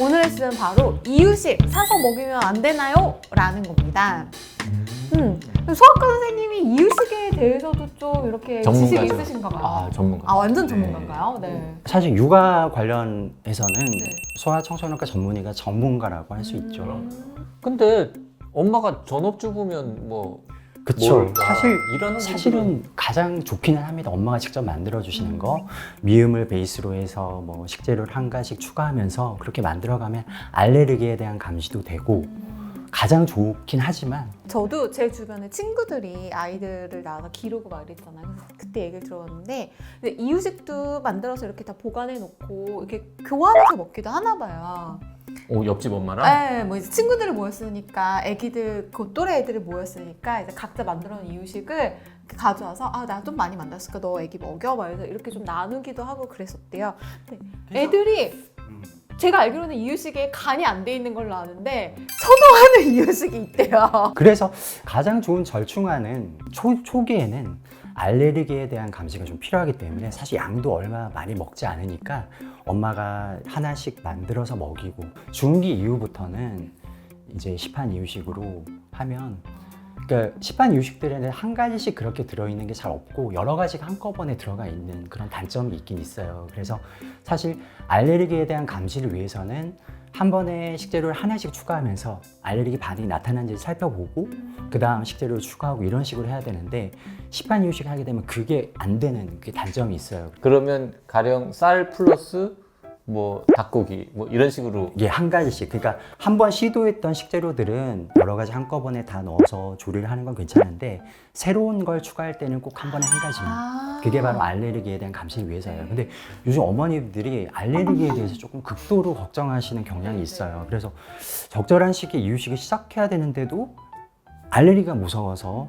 오늘의 주제는 바로 이유식 사서 먹이면 안 되나요? 라는 겁니다. 음, 소아과 선생님이 이유식에 대해서도 좀 이렇게 지식이 전문가죠. 있으신가 봐요. 아 전문가. 아, 완전 전문가인가요? 네. 사실 육아 관련해서는 네. 소아청소년과 전문의가 전문가라고 할 수 있죠. 음. 근데 엄마가 전업주부면 뭐 그쵸. 사실 일하는 사실은 가장 좋기는 합니다. 엄마가 직접 만들어 주시는 음. 거 미음을 베이스로 해서 뭐 식재료를 한 가지씩 추가하면서 그렇게 만들어가면 알레르기에 대한 감시도 되고 가장 좋긴 하지만 저도 제 주변에 친구들이 아이들을 낳아서 기르고 막 이랬잖아요. 그래서 그때 얘기를 들었는데 근데 이유식도 만들어서 이렇게 다 보관해 놓고 이렇게 교환해서 먹기도 하나 봐요. 오 옆집 엄마랑 네, 뭐 이제 친구들이 모였으니까 애기들 그 또래 애들이 모였으니까 이제 각자 만들어 놓은 이유식을 가져와서 아 나 좀 많이 만들었으니까 너 애기 먹여 막 이래서 이렇게 좀 나누기도 하고 그랬었대요. 근데 애들이 제가 알기로는 이유식에 간이 안 돼 있는 걸로 아는데 선호하는 이유식이 있대요. 그래서 가장 좋은 절충안은 초, 초기에는 알레르기에 대한 감시가 좀 필요하기 때문에 사실 양도 얼마 많이 먹지 않으니까 엄마가 하나씩 만들어서 먹이고 중기 이후부터는 이제 시판 이유식으로 하면 그러니까 시판 이유식들에는 한 가지씩 그렇게 들어있는 게 잘 없고 여러 가지가 한꺼번에 들어가 있는 그런 단점이 있긴 있어요. 그래서 사실 알레르기에 대한 감시를 위해서는 한 번에 식재료를 하나씩 추가하면서 알레르기 반응이 나타난지 살펴보고 그 다음 식재료를 추가하고 이런 식으로 해야 되는데 시판 이유식 하게 되면 그게 안 되는 그 단점이 있어요. 그러면 가령 쌀 플러스 뭐 닭고기 뭐 이런 식으로 이게 한 가지씩 그러니까 한 번 시도했던 식재료들은 여러 가지 한꺼번에 다 넣어서 조리를 하는 건 괜찮은데 새로운 걸 추가할 때는 꼭 한 번에 한 가지만 아. 그게 바로 알레르기에 대한 감시를 위해서예요. 근데 요즘 어머니들이 알레르기에 대해서 조금 극도로 걱정하시는 경향이 있어요. 그래서 적절한 시기에 이유식을 시작해야 되는데도 알레르기가 무서워서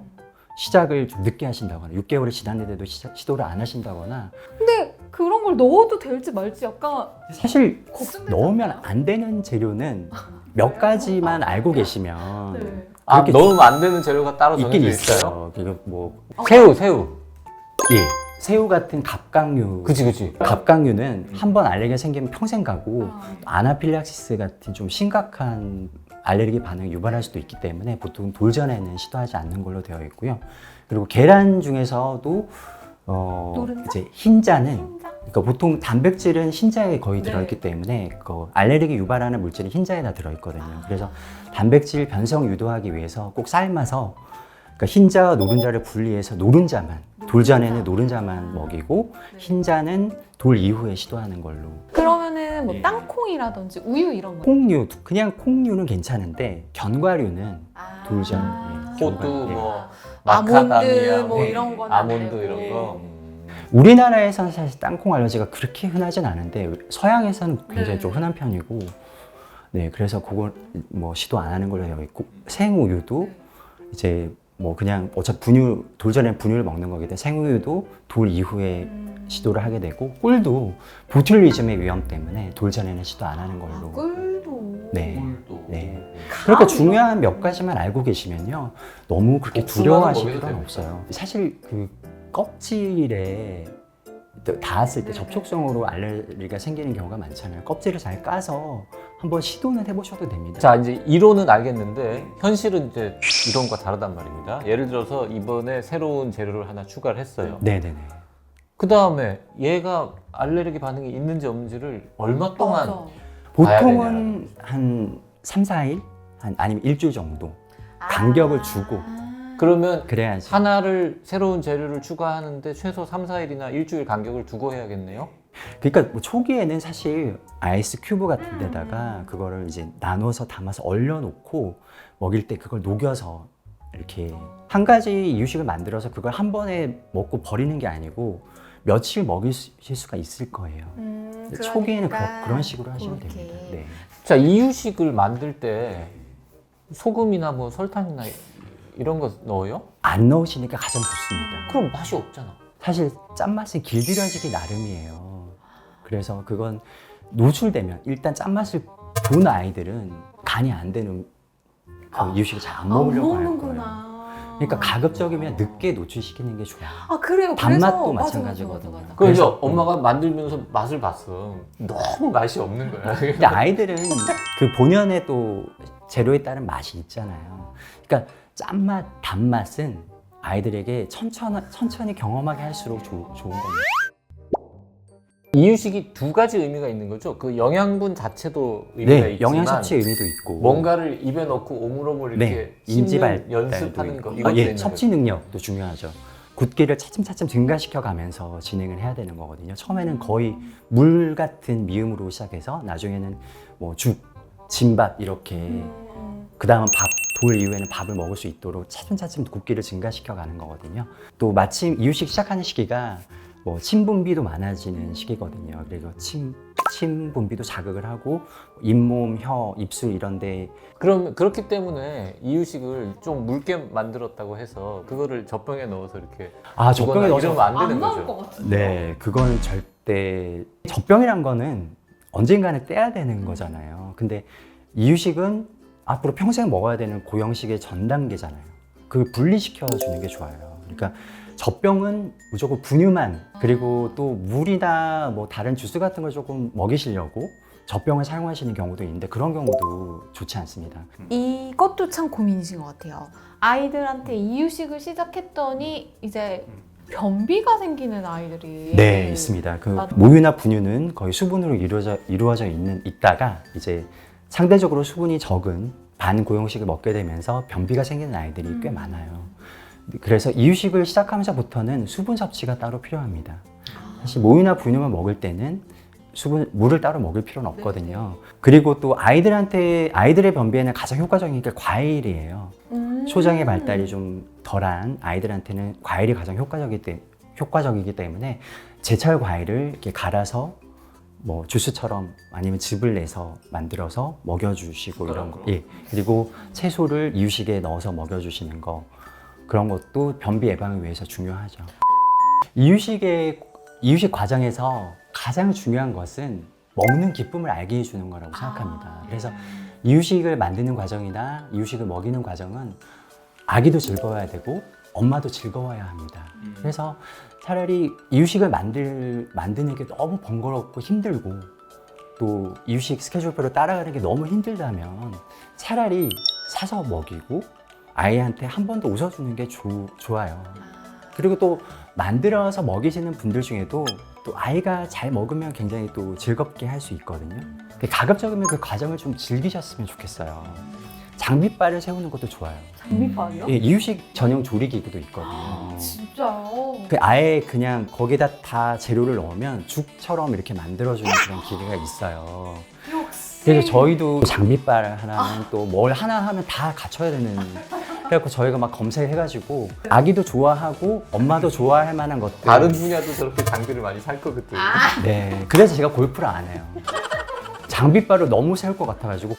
시작을 좀 늦게 하신다거나 6개월이 지났는데도 시작, 시도를 안 하신다거나 근데 그런 걸 넣어도 될지 말지 약간 사실 걱정되지 넣으면? 안 되는 재료는 몇 가지만 알고 계시면 네. 아 그렇게 넣으면 안 되는 재료가 따로 있긴 정해져 있어요. 있어요. 그리고 뭐 새우 새우. 예, 새우 같은 갑각류 그치 그치. 갑각류는 한 번 알레르기가 생기면 평생 가고 아. 아나필락시스 같은 좀 심각한 알레르기 반응을 유발할 수도 있기 때문에 보통 돌전에는 시도하지 않는 걸로 되어 있고요. 그리고 계란 중에서도 어 노른자? 이제 흰자는 흰자? 그러니까 보통 단백질은 흰자에 거의 네. 들어있기 때문에 그 알레르기 유발하는 물질이 흰자에 다 들어있거든요. 아. 그래서 단백질 변성 유도하기 위해서 꼭 삶아서 그러니까 흰자와 노른자를 분리해서 노른자만 돌 전에는 노른자만 먹이고 네. 흰자는 돌 이후에 시도하는 걸로. 그러면은 뭐 예. 땅콩이라든지 우유 이런 거. 콩류 그냥 콩류는 괜찮은데 견과류는 아. 돌 전, 예, 호두 예. 뭐 아몬드 마카다미아 뭐뭐 이런 건안 아몬드 되고. 이런 거. 음. 우리나라에서는 사실 땅콩 알러지가 그렇게 흔하진 않은데 서양에서는 굉장히 네. 좀 흔한 편이고 네 그래서 그걸 뭐 시도 안 하는 걸로 되어 있고 생우유도 이제 뭐 그냥 어차피 분유 돌 전에 분유를 먹는 거기 때문에 생우유도 돌 이후에 음. 시도를 하게 되고 꿀도 보툴리즘의 위험 때문에 돌 전에는 시도 안 하는 아, 걸로. 네. 꿀도. 그러니까 중요한 몇 가지만 알고 계시면요 너무 그렇게 복숭아는 두려워하실 필요는? 없어요 사실 그 껍질에 또 닿았을 때 네. 접촉성으로 알레르기가 생기는 경우가 많잖아요 껍질을 잘 까서 한번 시도는 해보셔도 됩니다 자 이제 이론은 알겠는데 현실은 이제 이론과 다르단 말입니다. 예를 들어서 이번에 새로운 재료를 하나 추가를 했어요. 네네네 그 다음에 얘가 알레르기 반응이 있는지 없는지를 얼마 동안 맞아. 보통은 한 3, 4일 한, 아니면 일주일 정도 간격을 주고. 아. 그러면 그래야지 하나를 새로운 재료를 추가하는데 최소 3, 4일이나 일주일 간격을 두고 해야겠네요. 그러니까 뭐 초기에는 사실 아이스 큐브 같은 데다가 그거를 이제 나눠서 담아서 얼려놓고 먹일 때 그걸 녹여서 이렇게 한 가지 이유식을 만들어서 그걸 한 번에 먹고 버리는 게 아니고 며칠 먹이실 수가 있을 거예요. 음, 초기에는 그러니까 그런, 식으로 하시면 그렇게. 됩니다. 네. 자 이유식을 만들 때 소금이나 뭐 설탕이나 이런 거 넣어요? 안 넣으시니까 가장 좋습니다. 그럼 맛이 없잖아. 사실 짠맛은 길들여지기 나름이에요. 그래서 그건 노출되면 일단 짠맛을 본 아이들은 간이 안 되는 그 아. 이유식을 잘안 아, 먹으려고 할 거예요. 먹는구나. 그러니까 가급적이면 늦게 노출시키는 게 좋아요. 아 그래요. 밥맛도 그래서- 맞아, 마찬가지거든요. 맞아, 맞아, 맞아. 그래서 그래서- 엄마가 만들면서 맛을 봤어. 너무 맛이 없는 거야. 근데 아이들은 그 본연의 또 재료에 따른 맛이 있잖아요. 그러니까 짠맛, 단맛은 아이들에게 천천히, 천천히 경험하게 할수록 조- 좋은 겁니다. 이유식이 두 가지 의미가 있는 거죠. 그 영양분 자체도 의미가 네, 있지만 영양 섭취 의미도 있고 뭔가를 입에 넣고 오물오물 이렇게 네, 씹는 인지 발달도 연습하는. 거 아, 이것도 예, 있는 섭취 능력도 중요하죠. 굳기를 차츰차츰 증가시켜 가면서 진행을 해야 되는 거거든요. 처음에는 거의 물 같은 미음으로 시작해서 나중에는 뭐 죽, 진밥 이렇게 음. 그 다음은 밥, 돌 이후에는 밥을 먹을 수 있도록 차츰차츰 굵기를 증가시켜 가는 거거든요. 또 마침 이유식 시작하는 시기가 뭐 침분비도 많아지는 시기거든요. 그리고 침, 침 분비도 자극을 하고 잇몸, 혀, 입술 이런 데 그럼 그렇기 때문에 이유식을 좀 묽게 만들었다고 해서 그거를 젖병에 넣어서 이렇게 아 젖병에 넣어서 이러면 안 되는 안 나올 거죠. 것 같은데. 네, 그건 절대 젖병이란 거는 언젠가는 떼야 되는 거잖아요. 근데 이유식은 앞으로 평생 먹어야 되는 고형식의 전 단계잖아요. 그걸 분리시켜 주는 게 좋아요. 그러니까 젖병은 무조건 분유만 그리고 또 물이나 뭐 다른 주스 같은 걸 조금 먹이시려고 젖병을 사용하시는 경우도 있는데 그런 경우도 좋지 않습니다. 이것도 참 고민이신 것 같아요. 아이들한테 이유식을 시작했더니 이제 변비가 생기는 아이들이 네, 있습니다. 그 맞- 모유나 분유는 거의 수분으로 이루어져 이루어져 있는 있다가 이제 상대적으로 수분이 적은 반고용식을 먹게 되면서 변비가 생기는 아이들이 꽤 음. 많아요. 그래서 이유식을 시작하면서부터는 수분 섭취가 따로 필요합니다. 사실 모유나 분유만 먹을 때는 수분 물을 따로 먹을 필요는 없거든요. 그리고 또 아이들한테 아이들의 변비에는 가장 효과적인 게 과일이에요. 음. 소장의 발달이 좀 덜한 아이들한테는 과일이 가장 효과적이기, 때, 효과적이기 때문에 제철 과일을 이렇게 갈아서 뭐 주스처럼 아니면 즙을 내서 만들어서 먹여주시고 이런 거. 예. 그리고 채소를 이유식에 넣어서 먹여주시는 거 그런 것도 변비 예방을 위해서 중요하죠. 이유식의 이유식 과정에서 가장 중요한 것은 먹는 기쁨을 알게 해주는 거라고 생각합니다. 아. 그래서 이유식을 만드는 과정이나 이유식을 먹이는 과정은 아기도 즐거워야 되고 엄마도 즐거워야 합니다. 그래서 차라리 이유식을 만들 만드는 게 너무 번거롭고 힘들고 또 이유식 스케줄표를 따라가는 게 너무 힘들다면 차라리 사서 먹이고 아이한테 한 번 더 웃어주는 게 조- 좋아요. 그리고 또 만들어서 먹이시는 분들 중에도 또 아이가 잘 먹으면 굉장히 또 즐겁게 할 수 있거든요. 근데 가급적이면 그 과정을 좀 즐기셨으면 좋겠어요. 장비바를 세우는 것도 좋아요. 장미빵이요? 예, 이유식 전용 조리기구도 있거든요. 진짜요? 그 아예 그냥 거기다 다 재료를 넣으면 죽처럼 이렇게 만들어주는 그런 기계가 있어요. 역시. 그래서 저희도 장비빨 하나는 또 뭘 하나 하면 다 갖춰야 되는. 그래갖고 저희가 막 검색해가지고 아기도 좋아하고 엄마도 좋아할 만한 것들. 다른 분야도 저렇게 장비를 많이 살 거거든. 아. 네. 그래서 제가 골프를 안 해요. 장비빨을 너무 세울 것 같아가지고